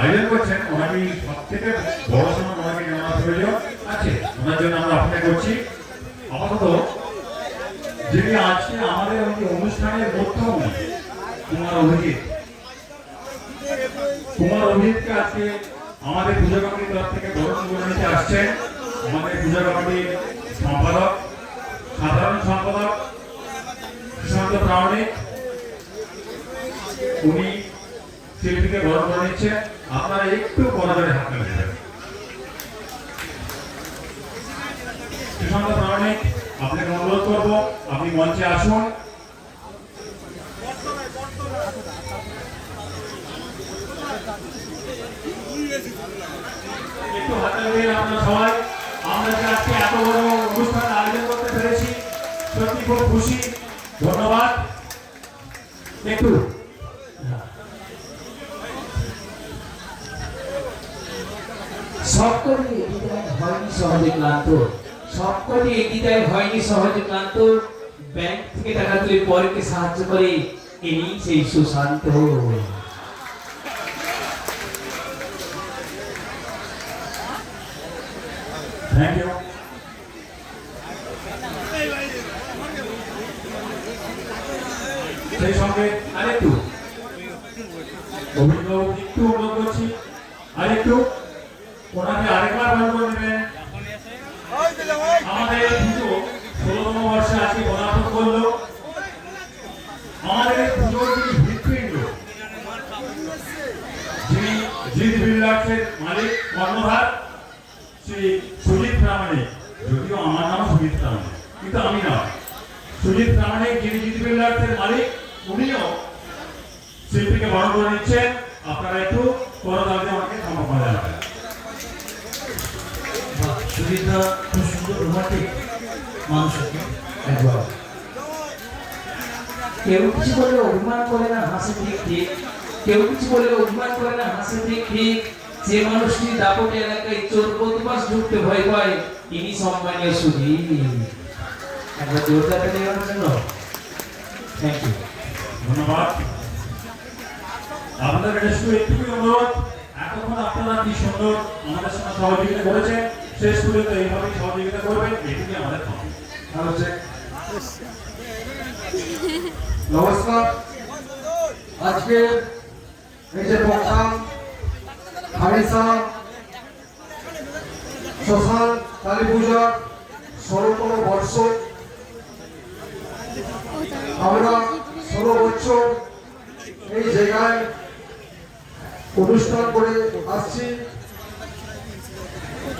আয়োজন করছেন ওনাকে সব থেকে বড় সম্মান ওনাকে নেওয়া প্রয়োজন আছে। ওনার জন্য আমরা অপেক্ষা করছি। আপাতত যিনি আজকে আমাদের এই অনুষ্ঠানের মধ্যমণি কুমার অভিজিৎ, কুমার অভিজিৎকে আজকে আমাদের পূজা কমিটির তরফ থেকে বরণ করে নিতে আসছেন আমাদের পূজা কমিটির সম্পাদক, সাধারণ সম্পাদক সুশান্ত প্রামাণিক। উনি শিল্পীকে বরণ করে নিচ্ছে আপনারা একটু করজোরে হাত মেলে সুশান্ত আপনাকে অনুরোধ করব, আপনি মঞ্চে আসুন। একটু হাতে দিন আপনারা সবাই। আমরা যে আজকে এত বড় অনুষ্ঠান আয়োজন করতে পেরেছি, সত্যি খুব খুশি। ধন্যবাদ। একটু। সবকটি এগিয়ে হয়নি সহজে ক্লান্ত। সবকটি এগিয়ে হয়নি সহজে ক্লান্ত। ব্যাংক থেকে টাকা তুলে পরকে সাহায্য করে ইনি সেই সুশান্ত থ্যাংক ইউ আরেকটু। অভিজ্ঞবাবু একটু অনুরোধ করছি। আরেকটু। আরেকবার বার করে আমাদের পুজো ষোলোতম বর্ষে আজকে করল। আমাদের পুজোর যিনি যিনি বিল্ডার্সের মালিক, কর্ণধার, শ্রী সুজিত প্রামাণিক। যদিও আমার নাম সুজিত প্রামাণিক, কিন্তু আমি না। সুজিত প্রামাণিক, যিনি জিৎ বিল্ডার্সের মালিক, উনিও শিল্পীকে বরণ করে নিচ্ছেন। আপনারা একটু করতালিতে আমাকে ক্ষমা করে দেবেন বাহ, সুজিতদা খুব সুন্দর রোমান্টিক মানুষ একবার। কেউ কিছু বলে অভিমান করে না হাসি ঠিক ঠিক কেউ কিছু বলে অভিমান করে না হাসি ঠিক ঠিক যে মানুষটি দাপটে এলাকায় চোর বদমাস ঢুকতে ভয় পায় তিনি সম্মানীয় সুধী। একবার জোরদার পেতে জন্য। থ্যাংক ইউ ধন্যবাদ। আপনাদের একটুকুই অনুরোধ এতক্ষণ আপনারা কি সুন্দর আমাদের সঙ্গে সহযোগিতা করেছেন। শেষ পর্যন্ত এইভাবেই সহযোগিতা করবেন, এটুকুই আমাদের হচ্ছে নমস্কার। আজকে এই যে প্রোগ্রাম শ্মশান কালী পূজার ষোলোতম বর্ষ। আমরা ষোলো বছর এই জায়গায় অনুষ্ঠান করে আসছি।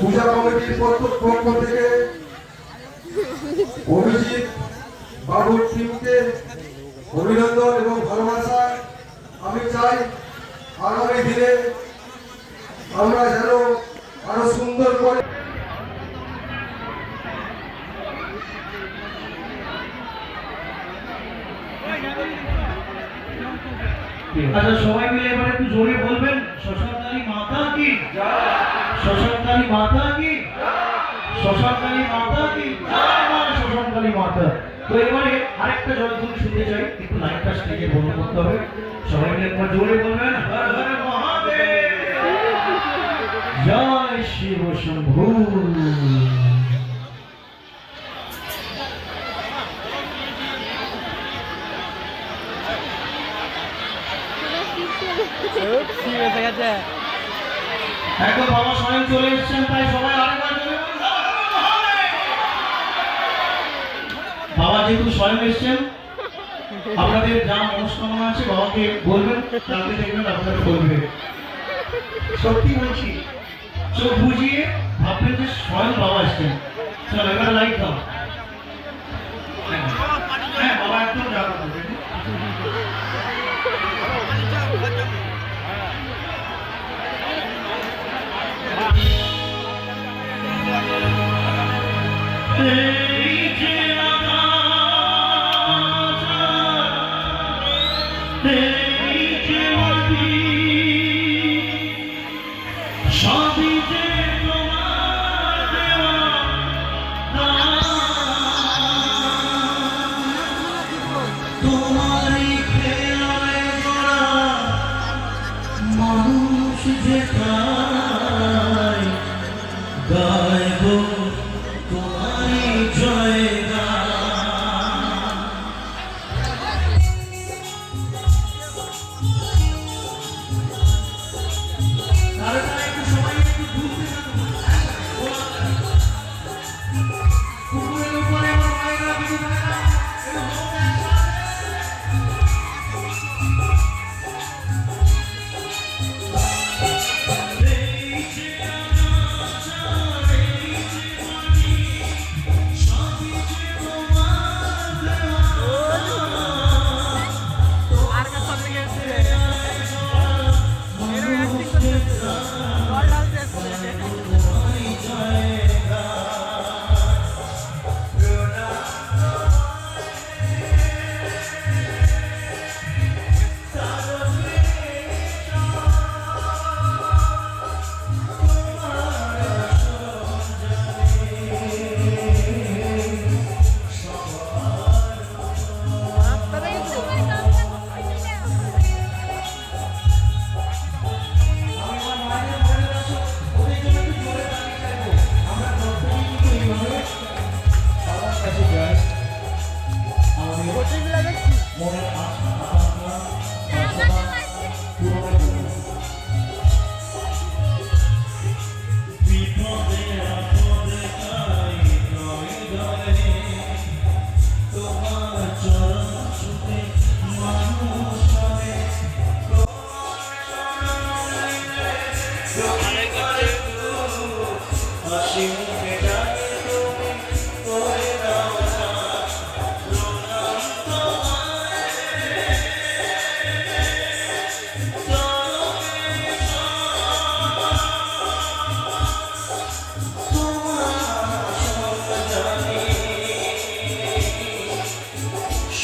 পূজা কমিটির পক্ষ থেকে অভিজিৎ বাবুর টিমকে অভিনন্দন এবং ভালোবাসা। আমি চাই আগামী দিনে আমরা যেন আরও সুন্দর করে আচ্ছা সবাই মিলে এবার একটু জোরে বলবেন শ্মশানকালী মাতা কি? শ্মশানকালী মাতা কি? শ্মশানকালী মাতা কি? জয় মা শ্মশানকালী মাতা। তো এবারে আরেকটা জয়ধ্বনি শুনতে চাই, একটু লাইনটা স্টেজে বন্ধ করতে হবে। সবাই মিলে একবার জোরে বলবেন, হর হর মহাদেব। জয় শিব শম্ভু। এখন বাবা স্বয়ং চলে এসেছেন, তাই সবাই আরেকবার। বাবা যেহেতু স্বয়ং এসেছেন, আপনাদের যা মনস্কামনা আছে, বাবাকে বলবেন তাতে দেখবেন আপনাদের বলবে সত্যি বলছি, চোখ বুঝিয়ে ভাববেন যে স্বয়ং বাবা এসছেন। চল, এবার লাইট দাও। এই যে আমাদের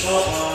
Oh,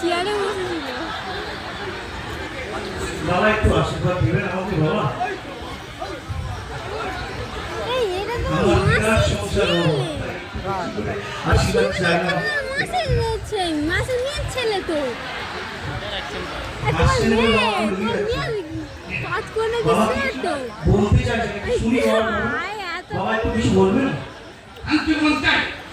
চেয়ারে বসেছিল বাবা একটু আশীর্বাদ দিবেন আমাকে বাবা। এই এটা তো আমার বিরাট মাসের সংসার ছেলে। আশীর্বাদ চাই না। মাসের মেয়ের ছেলে তো। কাজ করে গেছে তো বলতে চাইছেন শুনি বাবা। এত একটু কিছু বলবেন? আমি চাই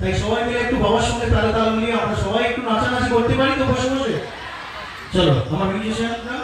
তাই সবাই মিলে একটু বাবার সঙ্গে তালে তাল মিলিয়ে আমরা সবাই একটু নাচানাচি করতে পারি তো বসে বসে? চলো, আমার মিউজিশিয়ানরা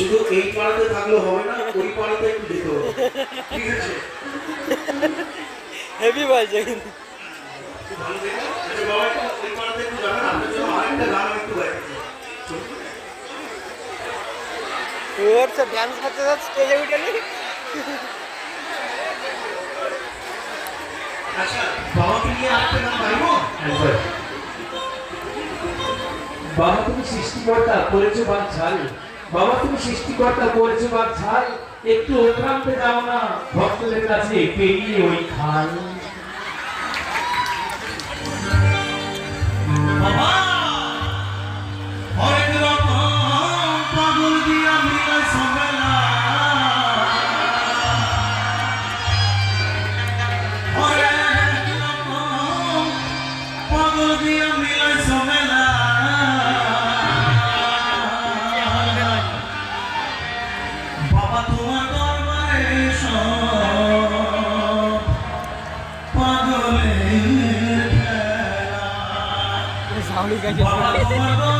শুধু এই পাড়াতে থাকলে হবে না ওই পাড়াতে একটু যেতে হবে। ঠিক আছে? হেভি বলছে কিন্তু। দেখো আচ্ছা ওর তো করতে যাচ্ছে স্টেজে উঠে নি? আচ্ছা বাবাকে নিয়ে আরেকটা গান গাইবো? বাবা তুমি সৃষ্টিকর্তা করেছ বাঘ ছাল বাবা, তুমি সৃষ্টিকর্তা করেছ বা ছাই একটু ওখানতে যাও না। ভক্তদের কাছে পেরিয়ে ওই খাল। বাবা Gajah.